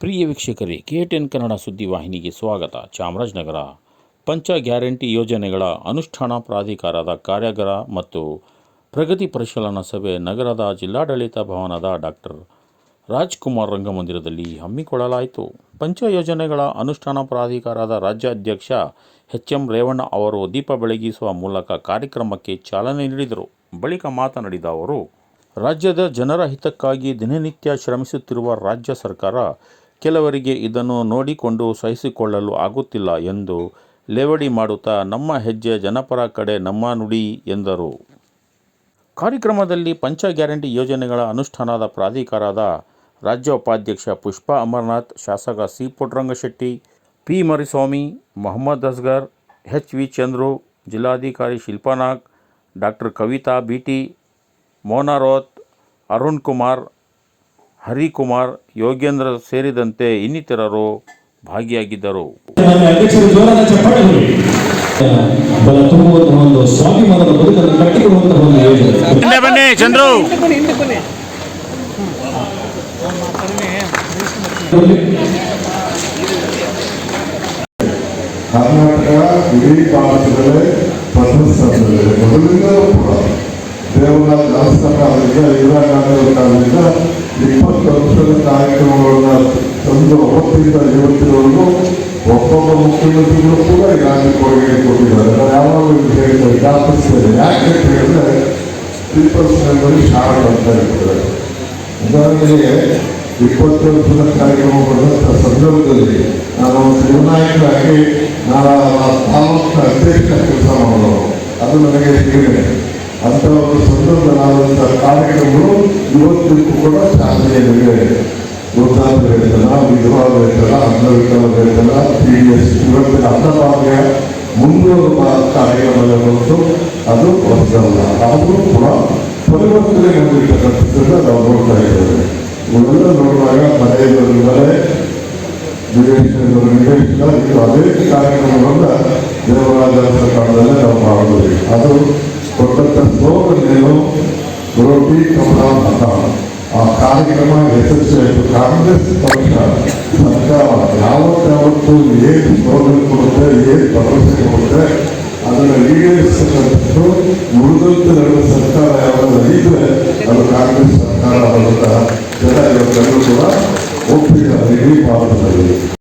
ಪ್ರಿಯ ವೀಕ್ಷಕರೇ, K ten Kannada ಸುದ್ದಿವಾಹಿನಿಗೆ ಸ್ವಾಗತ. ಚಾಮರಾಜನಗರ. ಪಂಚ ಗ್ಯಾರಂಟಿ ಯೋಜನೆಗಳ ಅನುಷ್ಠಾನ ಪ್ರಾಧಿಕಾರದ ಕಾರ್ಯಾಗಾರ ಮತ್ತು ಪ್ರಗತಿ ಪರಿಶೀಲನಾ ಸಭೆ ನಗರದ ಜಿಲ್ಲಾಡಳಿತ ಭವನದ ಡಾಕ್ಟರ್ ರಾಜ್ಕುಮಾರ್ ರಂಗಮಂದಿರದಲ್ಲಿ ಹಮ್ಮಿಕೊಳ್ಳಲಾಯಿತು. ಪಂಚ ಯೋಜನೆಗಳ ಅನುಷ್ಠಾನ ಪ್ರಾಧಿಕಾರದ ರಾಜ್ಯಾಧ್ಯಕ್ಷ ಎಚ್ ಎಂ ರೇವಣ್ಣ ಅವರು ದೀಪ ಬೆಳಗಿಸುವ ಮೂಲಕ ಕಾರ್ಯಕ್ರಮಕ್ಕೆ ಚಾಲನೆ ನೀಡಿದರು. ಬಳಿಕ ಮಾತನಾಡಿದ ಅವರು, ರಾಜ್ಯದ ಜನರ ಹಿತಕ್ಕಾಗಿ ದಿನನಿತ್ಯ ಶ್ರಮಿಸುತ್ತಿರುವ ರಾಜ್ಯ ಸರ್ಕಾರ ಕೆಲವರಿಗೆ ಇದನ್ನು ನೋಡಿಕೊಂಡು ಸಹಿಸಿಕೊಳ್ಳಲು ಆಗುತ್ತಿಲ್ಲ ಎಂದು ಲೇವಡಿ ಮಾಡುತ್ತಾ, ನಮ್ಮ ಹೆಜ್ಜೆ ಜನಪರ ಕಡೆ, ನಮ್ಮ ನುಡಿ ಎಂದರು. ಕಾರ್ಯಕ್ರಮದಲ್ಲಿ ಪಂಚ ಗ್ಯಾರಂಟಿ ಯೋಜನೆಗಳ ಅನುಷ್ಠಾನದ ಪ್ರಾಧಿಕಾರದ ರಾಜ್ಯ ಉಪಾಧ್ಯಕ್ಷ ಪುಷ್ಪಾ ಅಮರನಾಥ್, ಶಾಸಕ C Puttarangashetty, P Mariswamy, Mohammed Asgar, H V Chandru, ಜಿಲ್ಲಾಧಿಕಾರಿ ಶಿಲ್ಪಾನಾಗ್ ಡಾಕ್ಟರ್ ಕವಿತಾ ಬಿಟಿ ಮೋನಾರೋತ್ ಅರುಣ್ ಕುಮಾರ್ ಹರಿಕುಮಾರ್ ಯೋಗೇಂದ್ರ ಸೇರಿದಂತೆ ಇನ್ನಿತರರು ಭಾಗಿಯಾಗಿದ್ದರು. ಕರ್ನಾಟಕ ಇಡೀ ಭಾರತದಲ್ಲೇ ಪ್ರಶಸ್ತಿದೆ ಮೊದಲಿಂದಲೂ ಕೂಡ ದೇವರ ದೇವಸ್ಥಾನ ಅದರಿಂದ ಇವರ ಕಾಲದಿಂದ ಇಪ್ಪತ್ತು ವರ್ಷದ ಕಾರ್ಯಕ್ರಮಗಳನ್ನ ತಂದು ಅವತ್ತಿಂದ ಇವತ್ತಿನವರೆಗೂ ಒಬ್ಬೊಬ್ಬ ಮುಖ್ಯಮಂತ್ರಿಗಳು ಕೂಡ ಗಾಂಧಿ ಕೊಡುಗೆ ಕೊಟ್ಟಿದ್ದಾರೆ ನಾನು ಯಾವಾಗಲೂ ಇದು ಹೇಳ್ತೇನೆ ಯಾಕೆ ಅಂತ ಹೇಳಿದ್ರೆ ಪೀಪಲ್ಸ್ ಮೆಮೊರಿ ಶಾರ್ಟ್ ಅಂತ ಇರ್ತಾರೆ ಉದಾಹರಣೆಗೆ ಇಪ್ಪತ್ತು ವರ್ಷದ ಕಾರ್ಯಕ್ರಮ ಸಂದರ್ಭದಲ್ಲಿ ನಾನು ನಿರ್ಣಾಯಕರಾಗಿ ನಾನು ತಾಲೂಕಿನ ಅಧ್ಯಕ್ಷ ಕೆಲಸ ಮಾಡೋದು ಅದು ನನಗೆ ಹಿರಿಮೆ ಅಂತ ಒಂದು ಸಂದರ್ಭ ಕಾರ್ಯಕ್ರಮಗಳು ಇವತ್ತಿಗೂ ಕೂಡ ಚಾಲನೆಯಲ್ಲಿವೆ ವೃದ್ಧಾಪ್ಯ ವೇತನ ವಿಧವಾ ವೇತನ ಅಂಗವಿಕಲ ವೇತನ ಪಿ ಎಸ್ ಇವತ್ತಿನ ಅನ್ನಭಾಗ್ಯ ಮುನ್ನೂರು ಕಾರ್ಯಕ್ರಮದಲ್ಲಿ ಬಂತು ಅದು ಹೊಸದಲ್ಲ ಆದರೂ ಕೂಡ ಪರಿವರ್ತನೆ ಹೊಂದಿರ್ತಕ್ಕಂಥದ್ದನ್ನು ನಾವು ನೋಡ್ತಾ ಇದ್ದೇವೆ ಇವೆಲ್ಲ ನೋಡುವಾಗ ಮನೆಯವರು ಮನೆ ವಿದೇಶಿಗಳ ಇದು ಅದೇ ಕಾರ್ಯಕ್ರಮವನ್ನ ದೇವರಾಜ ಕಾಲದಲ್ಲೇ ನಾವು ಮಾಡ್ತೀವಿ ಅದು ಕೊಟ್ಟಂತ ಸ್ಲೋಗನ್ನೇನು ರೋಟಿ ಕಮಲ ಆ ಕಾರ್ಯಕ್ರಮ ಯಶಸ್ವಿಯಾಯಿತು ಕಾಂಗ್ರೆಸ್ ಪಕ್ಷ ಸರ್ಕಾರ ಯಾವತ್ತಾವತ್ತು ಏನು ಸ್ಲೋಗನ್ ಕೊಡುತ್ತೆ, ಏನು ಭರವಸೆ ಕೊಡುತ್ತೆ, ಅದನ್ನು ಈಡೇರಿಸತಕ್ಕಂಥದ್ದು ಉಳಿದಂತೆ ನಡೆದ ಸರ್ಕಾರ ಯಾವಾಗ ಇದ್ರೆ ಅದು ಕಾಂಗ್ರೆಸ್ ಸರ್ಕಾರ ಅನ್ನುವಂತಹ ಜನ ಇವತ್ತೆಲ್ಲರೂ ಕೂಡ ಇಡೀ ಭಾರತದಲ್ಲಿ